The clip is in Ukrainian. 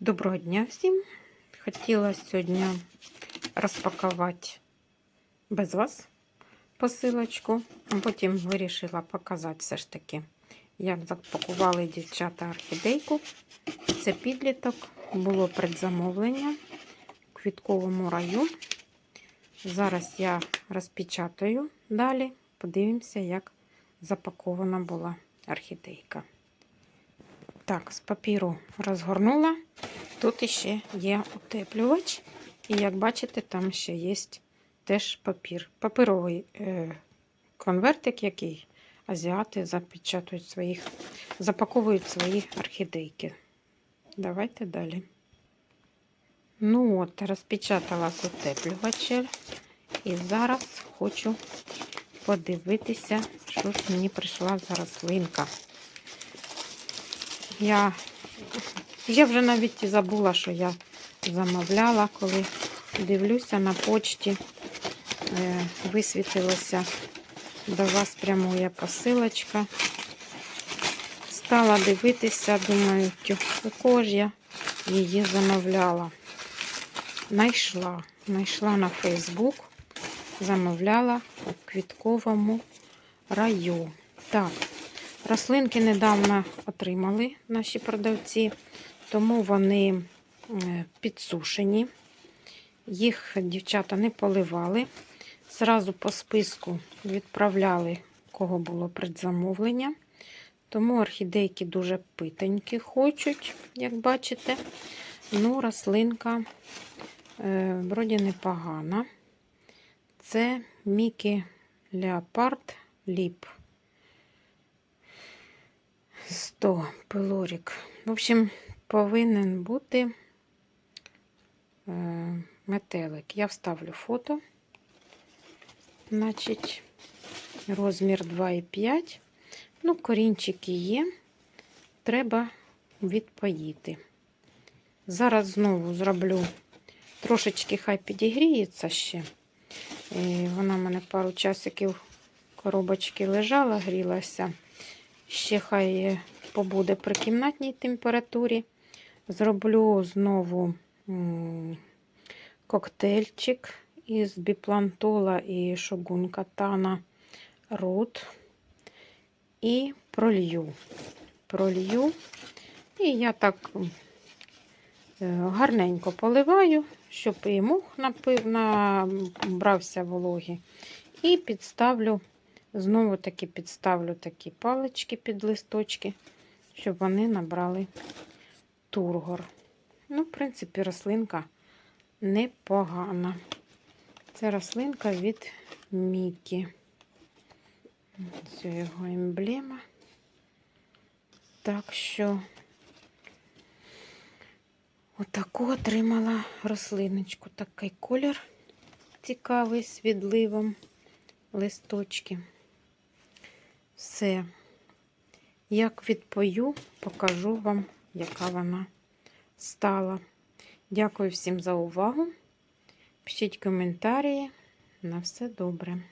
Доброго дня всім! Хотіла сьогодні розпакувати без вас посилочку, а потім вирішила показати все ж таки, як запакували дівчата орхідейку. Це підліток, було предзамовлення в квітковому раю. Зараз я розпечатаю далі, подивимося, як запакована була орхідейка. Так, з папіру розгорнула. Тут ще є утеплювач. І як бачите, там ще є теж папір. Паперовий е, конвертик, який азіати запечатують своїх, запаковують свої орхідейки. Давайте далі. Ну от, розпечатала з утеплювачем. І зараз хочу подивитися, що ж мені прийшла за рослинка. Я, я вже навіть і забула, що я замовляла, коли дивлюся на почті, е, висвітилося, до вас прямує посилочка. Стала дивитися, думаю, у я її замовляла. Найшла, знайшла на Фейсбук, замовляла у квітковому раю. Так, Рослинки недавно отримали наші продавці, тому вони підсушені. Їх дівчата не поливали. Зразу по списку відправляли, кого було предзамовлення. Тому орхідейки дуже питенькі хочуть, як бачите. Ну, рослинка е, вроді непогана. Це Мікі Леопард Ліп. 100 пилорік. В общем, повинен бути е, метелик. Я вставлю фото. Значить, розмір 2,5. Ну, корінчики є. Треба відпоїти. Зараз знову зроблю трошечки, хай підігріється ще. І вона в мене пару часиків коробочки лежала, грілася. Ще хай побуде при кімнатній температурі. Зроблю знову коктейльчик із біплантола і шогун катана рот. І пролью. Пролью. І я так е, гарненько поливаю, щоб і мух напив, набрався вологи. І підставлю Знову таки підставлю такі палички під листочки, щоб вони набрали тургор. Ну, в принципі, рослинка непогана. Це рослинка від Мікі. Це його емблема. Так що отаку отримала рослиночку. Такий колір цікавий з відливом листочки. Все. Як відпою, покажу вам, яка вона стала. Дякую всім за увагу. Пишіть коментарі. На все добре.